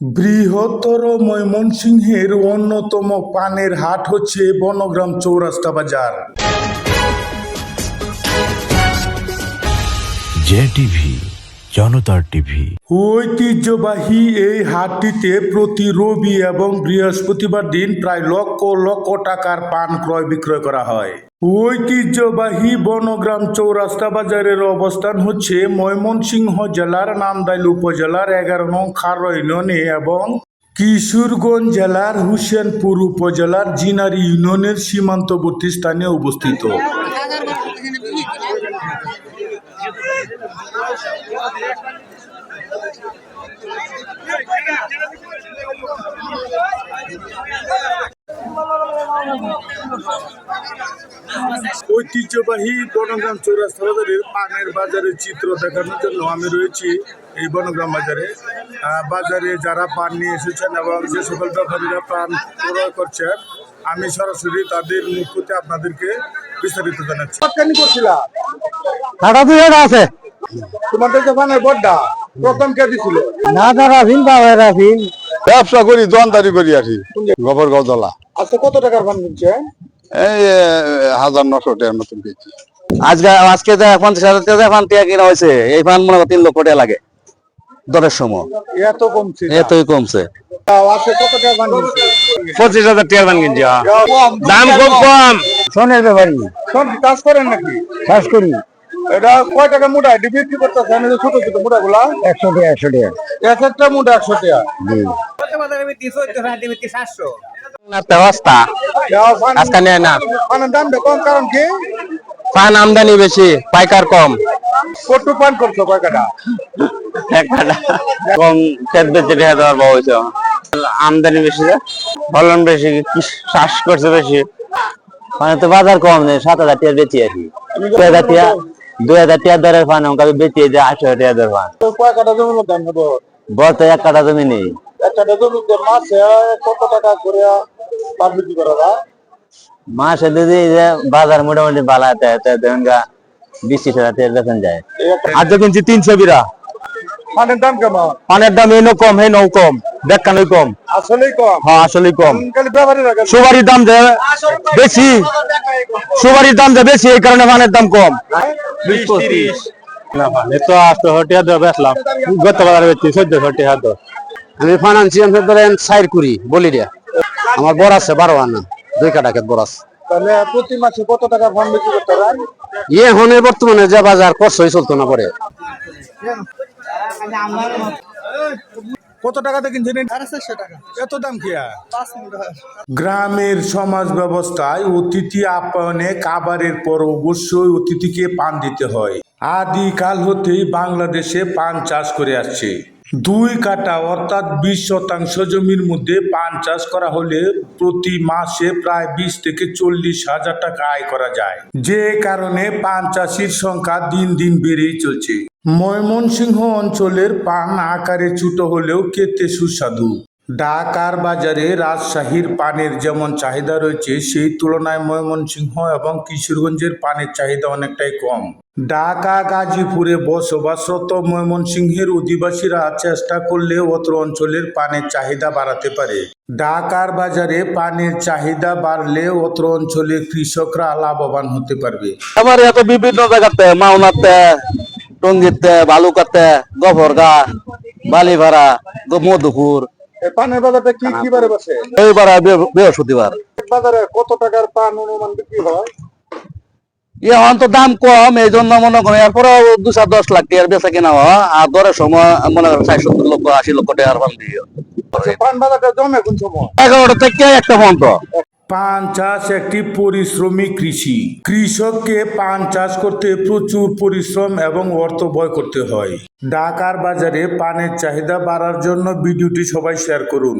বৃহত্তর ময়মনসিংহের অন্যতম পানের হাট হচ্ছে বনগ্রাম চৌরাস্তা বাজার। J TV. জনতার টিভি। ঐতিহ্যবাহী এই হাটটিতে প্রতি রবি এবং বৃহস্পতিবার দিন প্রায় লক্ষ লক্ষ টাকার পান ক্রয় বিক্রয় করা হয়। ঐতিহ্যবাহী বনগ্রাম চৌরাস্তা বাজারের অবস্থান হচ্ছে ময়মনসিংহ জেলার নান্দাইল উপজেলার এগারো নং খার ইউনিয়নে এবং কিশোরগঞ্জ জেলার হুসেনপুর উপজেলার জিনারি ইউনিয়নের সীমান্তবর্তী স্থানে অবস্থিত। ঐতিহ্যবাহী বনগ্রাম চৌরাস্তা বাজারের পানের বাজারের চিত্র দেখানোর জন্য আমি রয়েছি এই বনগ্রাম বাজারে। বাজারে যারা পান নিয়ে এসেছেন এবং যে সকল ব্যাপারীরা পান ক্রয় করছেন আমি সরাসরি তাদের মুখ হতে আপনাদেরকে বিস্তারিত জানাচ্ছি। দুই আছে। তোমাদের দোকানে বড্ডা প্রথম কে দিছিল? না রাফিন বাবা রাফিন। ব্যবসা করি দোয়ানদারি করি আর কি। গোবর গদলা আজকে কত টাকার ফান কিনছে এই হাজার নশো টাকার মতন পেয়েছি। আজকে আজকে যে পঞ্চাশ হাজার টাকা ফান টিয়া কিনা হয়েছে এই ফান মনে হয় তিন লক্ষ টাকা লাগে। দরের সময়। এত কমছে এতই কমছে। পঁচিশ হাজার টাকা ফান কিনছি দাম খুব কম। সোনের ব্যাপারী সব কাজ করেন নাকি? চাষ করি। এটা কয় টাকা মুঠা এটি বিক্রি করতেছেন এই যে ছোট ছোট মুঠা গুলা একশো টাকা একশো টাকা। এক একটা মুঠা একশো টাকা। ব্যবস্থা দেওয়া ফান আজকে নেয় না। ফানের দামটা কম কারণ কি? পান আমদানি বেশি পাইকার কম। কটু পান করছ কয় কাটা কম খেত বেচে রেখে দেওয়ার বউ হয়েছে। আমদানি বেশি যে ফলন বেশি চাষ করছে বেশি। মানে তো বাজার কম নেই সাত হাজার টাকা বেচি কি। দুই হাজার টাকা দুই হাজার টাকা দরের ফান আমাকে বেচি যে আটশো টাকা দরের ফান তো কয় কাটা জমির দাম হব? বলতে এক কাটা জমি নেই। এক কাটা জমিতে মাসে কত টাকা করে পার বিক্রি করা যায় মাসে যদি বাজার মোটামুটি গা বিশ হাজার বেতন যায়। আজ কিনছি তিনশো বিরা। ফানের দাম কেমন? পানের দাম এই কম এই নৌ কম দেখানোই কম। আসলেই কম। হ্যাঁ আসলে কম। সুপারির দাম যে বেশি সুপারির দাম যে বেশি এই কারণে পানের দাম কম। তো আটশো টাকা দিয়ে বেচলাম। গত বাজারে বেচছি চোদ্দশো টাকা তো আমি ধরেন সাইড করি বলি দিয়া। আমার বড় আছে বারো আনা দুই কাটা খেত বড় আছে। তাহলে প্রতি মাসে কত টাকা ফান বিক্রি করতে পারেন ইয়ে বর্তমানে যে বাজার কষ্টই চলতো না পরে। কত টাকাতে কিনছেন? এত দাম কি গ্রামের সমাজ ব্যবস্থায় অতিথি আপ্যায়নে খাবারের পর অবশ্যই অতিথিকে পান দিতে হয়। আদিকাল হতেই বাংলাদেশে পান চাষ করে আসছে। দুই কাটা অর্থাৎ বিশ শতাংশ জমির মধ্যে পান চাষ করা হলে প্রতি মাসে প্রায় বিশ থেকে চল্লিশ হাজার টাকা আয় করা যায়। যে কারণে পান চাষির সংখ্যা দিন দিন বেড়েই চলছে। ময়মনসিংহ অঞ্চলের পান আকারে ছোট হলেও খেতে সুস্বাদু। ঢাকার বাজারে রাজশাহীর পানের যেমন চাহিদা রয়েছে, সেই তুলনায় ময়মনসিংহ এবং কিশোরগঞ্জের পানের চাহিদা অনেকটাই কম। ঢাকা গাজীপুরে বসবাসরত ময়মনসিংহের অধিবাসীরা চেষ্টা করলে অত্র অঞ্চলের পানের চাহিদা বাড়াতে পারে। ঢাকার বাজারে পানের চাহিদা বাড়লে অত্র অঞ্চলের কৃষকরা লাভবান হতে পারবে। আমার এত বিভিন্ন জায়গাতে মাওনাতে টঙ্গিতে বালুকাতে গফরগা বালিভাড়া মধুপুর। পানের বাজারটা কি কি বারে বসে? এইবার বৃহস্পতিবার। বাজারে কত টাকার পান অনুমান বিক্রি হয়? তো দাম কম, এই জন্য মনে করেন দুশো দশ লাখ সময়, মনে পান চাষ একটি পরিশ্রমী কৃষি। কৃষককে পান চাষ করতে প্রচুর পরিশ্রম এবং অর্থ ব্যয় করতে হয়। ঢাকার বাজারে পানের চাহিদা বাড়ার জন্য ভিডিওটি সবাই শেয়ার করুন।